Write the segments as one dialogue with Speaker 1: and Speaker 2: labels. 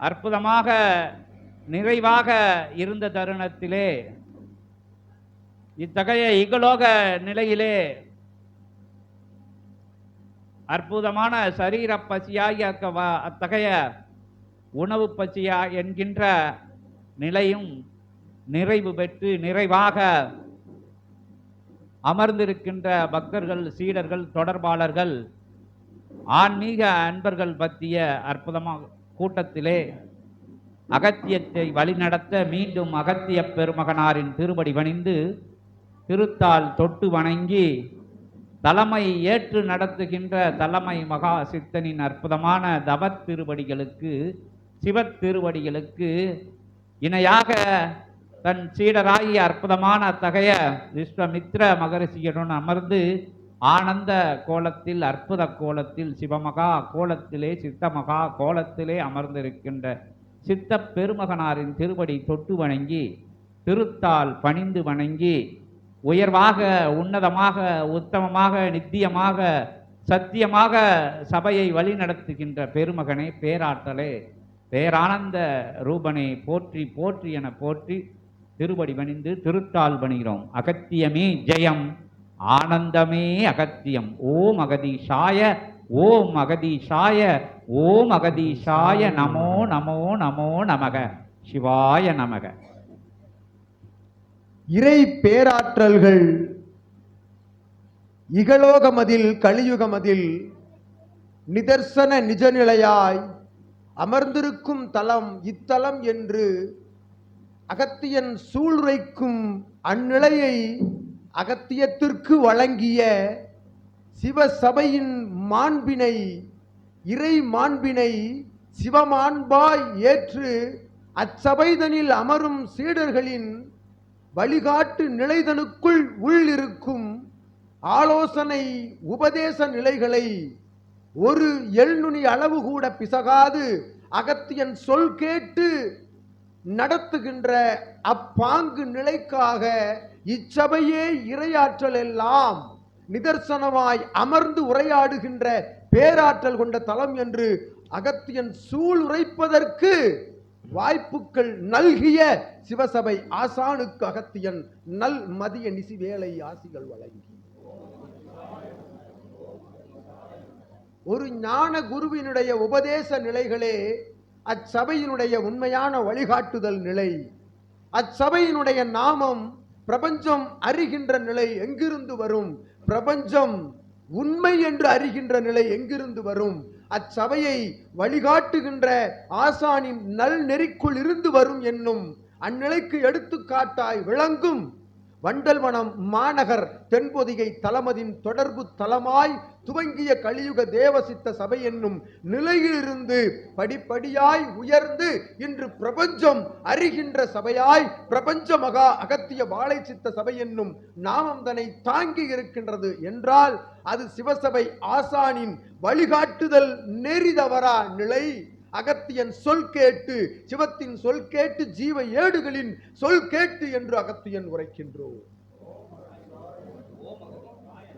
Speaker 1: அற்புதமாக நிறைவாக இருந்த தருணத்திலே இத்தகைய இகலோக நிலையிலே அற்புதமான சரீர பசியாகிய வ- அத்தகைய உணவு பசியா என்கின்ற நிலையும் நிறைவு பெற்று நிறைவாக அமர்ந்திருக்கின்ற பக்தர்கள் சீடர்கள் தொடர்பாளர்கள் ஆன்மீக அன்பர்கள் பற்றிய அற்புதமாக கூட்டத்திலே அகத்தியத்தை வழிநடத்த மீண்டும் அகத்திய பெருமகனாரின் திருவடி பணிந்து திருத்தால் தொட்டு வணங்கி தலைமை ஏற்று நடத்துகின்ற தலைமை மகா சித்தனின் அற்புதமான தவத் திருவடிகளுக்கு சிவத் திருவடிகளுக்கு இணையாக தன் சீடராகி அற்புதமான அத்தகைய விஸ்வமித்ர மகரிஷியுடன் அமர்ந்து ஆனந்த கோலத்தில் அற்புத கோலத்தில் சிவமகா கோலத்திலே சித்தமகா கோலத்திலே அமர்ந்திருக்கின்ற சித்த பெருமகனாரின் திருவடி தொட்டு வணங்கி திருத்தால் பணிந்து வணங்கி உயர்வாக உன்னதமாக உத்தமமாக நித்தியமாக சத்தியமாக சபையை வழிநடத்துகின்ற பெருமகனே பேராற்றலே பேரானந்த ரூபனை போற்றி போற்றி என போற்றி திருவடி பணிந்து திருத்தால் பணிகிறோம். அகத்தியமே ஜெயம். ஆனந்தமே அகத்தியம். ஓம் அகதீஷாய ஓம் அகதீஷாய ஓம் அகதீஷாய நமோ நமோ நமோ நமக. சிவாய நமக.
Speaker 2: இறை பேராற்றல்கள் இகலோகமதில் கலியுகமதில் நிதர்சன நிஜநிலையாய் அமர்ந்திருக்கும் தலம் இத்தலம் என்று அகத்தியன் சூளுரைக்கும் அந்நிலையை அகத்தியத்திற்கு வழங்கிய சிவசபையின் மாண்பினை இறை மாண்பினை சிவமாண்பாய் ஏற்று அச்சபைதனில் அமரும் சீடர்களின் வழிகாட்டு நிலைதனுக்குள் உள்ளிருக்கும் ஆலோசனை உபதேச நிலைகளை ஒரு எள்நுனி அளவு கூட பிசகாது அகத்தியன் சொல் கேட்டு நடத்துகின்ற அப்பாங்கு நிலைக்காக இச்சபையே இரையாற்றல் எல்லாம் நிதர்சனமாய் அமர்ந்து உரையாடுகின்ற பேராற்றல் கொண்ட தலம் என்று அகத்தியன் சூழ் உரைப்பதற்கு வாய்ப்புகள் நல்கிய சிவசபை ஆசானுக்கு அகத்தியன் நல் மதிய நிசி வேலை ஆசிகள் வழங்கி. ஒரு ஞான குருவினுடைய உபதேச நிலைகளே அச்சபையினுடைய உண்மையான வழிகாட்டுதல் நிலை அச்சபையினுடைய நாமம் பிரபஞ்சம் அறிகின்ற நிலை எங்கிருந்து வரும்? பிரபஞ்சம் உண்மை என்று அறிகின்ற நிலை எங்கிருந்து வரும்? அச்சபையை வழிகாட்டுகின்ற ஆசானின் நல் நெறிக்குள் இருந்து வரும் என்னும் அந்நிலைக்கு எடுத்துக்காட்டாய் விளங்கும் வண்டல்வனம் மாநகர் தென்பொதிகை தலமதின் தொடர்பு தலமாய் துவங்கிய கலியுக தேவசித்த சபை என்னும் நிலையிலிருந்து படிப்படியாய் உயர்ந்து இன்று பிரபஞ்சம் அறிகின்ற சபையாய் பிரபஞ்ச மகா அகத்திய வாழை சித்த சபை என்னும் நாமம் தன்னை தாங்கி இருக்கின்றது என்றால் அது சிவசபை ஆசானின் வழிகாட்டுதல் நெறிதவரா நிலை. அகத்தியன் சொல் கேட்டு சிவத்தின் சொல் கேட்டு ஜீவ ஏடுகளின் சொல் கேட்டு என்று அகத்தியன் உரைக்கின்றோம்.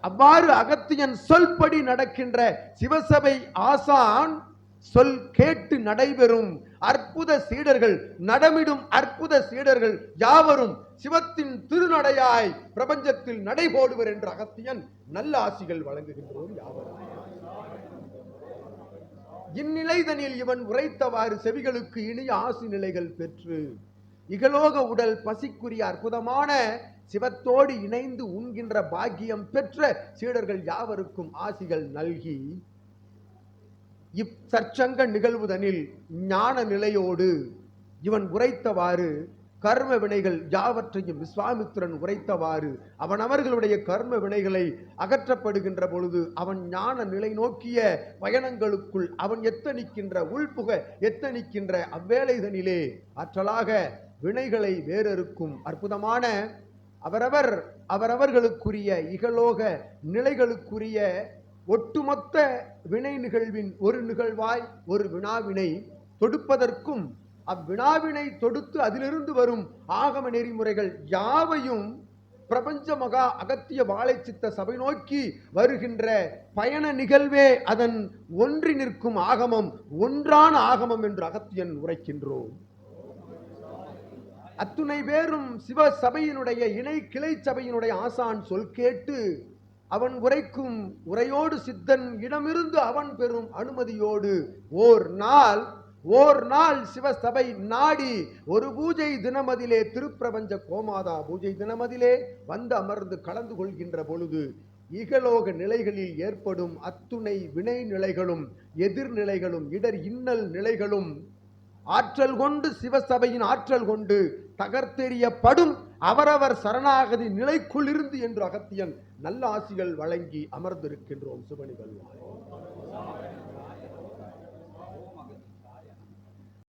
Speaker 2: அவ்வாறு அகத்தியன் சொல்படி நடக்கின்ற சிவசபை ஆசான் சொல் கேட்டு நடைபெறும். அற்புத சீடர்கள் நடமிடும் அற்புத சீடர்கள் யாவரும் சிவத்தின் திருநடையாய் பிரபஞ்சத்தில் நடைபோடுவர் என்று அகத்தியன் நல்ல ஆசிகள் வழங்குகின்றோம் யாவரும். இந்நிலைதனில் இவன் உரைத்தவாறு செவிகளுக்கு இனிய ஆசி நிலைகள் பெற்று இகலோக உடல் பசிக்குரிய அற்புதமான சிவத்தோடு இணைந்து உண்கின்ற பாக்கியம் பெற்ற சீடர்கள் யாவருக்கும் ஆசிகள் நல்கி இச்சற்சங்க நிகழ்வுதனில் ஞான நிலையோடு இவன் உரைத்தவாறு கர்ம வினைகள் யாவற்றையும் விஸ்வாமித்திரன் உரைத்தவாறு அவன் அவர்களுடைய கர்ம வினைகளை அகற்றப்படுகின்ற பொழுது அவன் ஞான நிலை நோக்கிய பயணங்களுக்குள் அவன் எத்தனிக்கின்ற உள்புக எத்தனிக்கின்ற அவ்வேளைதனிலே ஆற்றலாக வினைகளை வேறறுக்கும் அற்புதமான அவரவர் அவரவர்களுக்குரிய இகலோக நிலைகளுக்குரிய ஒட்டுமொத்த வினை நிகழ்வின் ஒரு நிகழ்வாய் ஒரு வினாவினை தொடுப்பதற்கும் அவ்வினாவினை தொடுத்து அதிலிருந்து வரும் ஆகம நெறிமுறைகள் யாவையும் பிரபஞ்ச மகா அகத்திய வாழைச்சித்த சபை நோக்கி வருகின்ற பயண நிகழ்வே அதன் ஒன்றி நிற்கும் ஆகமம் ஒன்றான ஆகமம் என்று அகத்தியன் உரைக்கின்றோம். அத்துணை பேரும் சிவ சபையினுடைய இணை கிளை சபையினுடைய ஆசான் சொல் கேட்டு அவன் உரைக்கும் உரையோடு சித்தன் இடமிருந்து அவன் பெறும் அனுமதியோடு ஓர் நாள் ஓர் நாள் சிவசபை நாடி ஒரு பூஜை தினமதிலே திருப்பிரபஞ்ச கோமாதா பூஜை தினமதிலே வந்து அமர்ந்து கலந்து கொள்கின்ற பொழுது இகலோக நிலைகளில் ஏற்படும் அத்துணை வினை நிலைகளும் எதிர்நிலைகளும் இடர் இன்னல் நிலைகளும் ஆற்றல் கொண்டு சிவசபையின் ஆற்றல் கொண்டு தகர்த்தெறியப்படும் அவரவர் சரணாகதி நிலைக்குள்ளிருந்து என்று அகத்தியன் நல்ல ஆசிகள் வழங்கி அமர்ந்திருக்கின்றோம் சிவனிகள்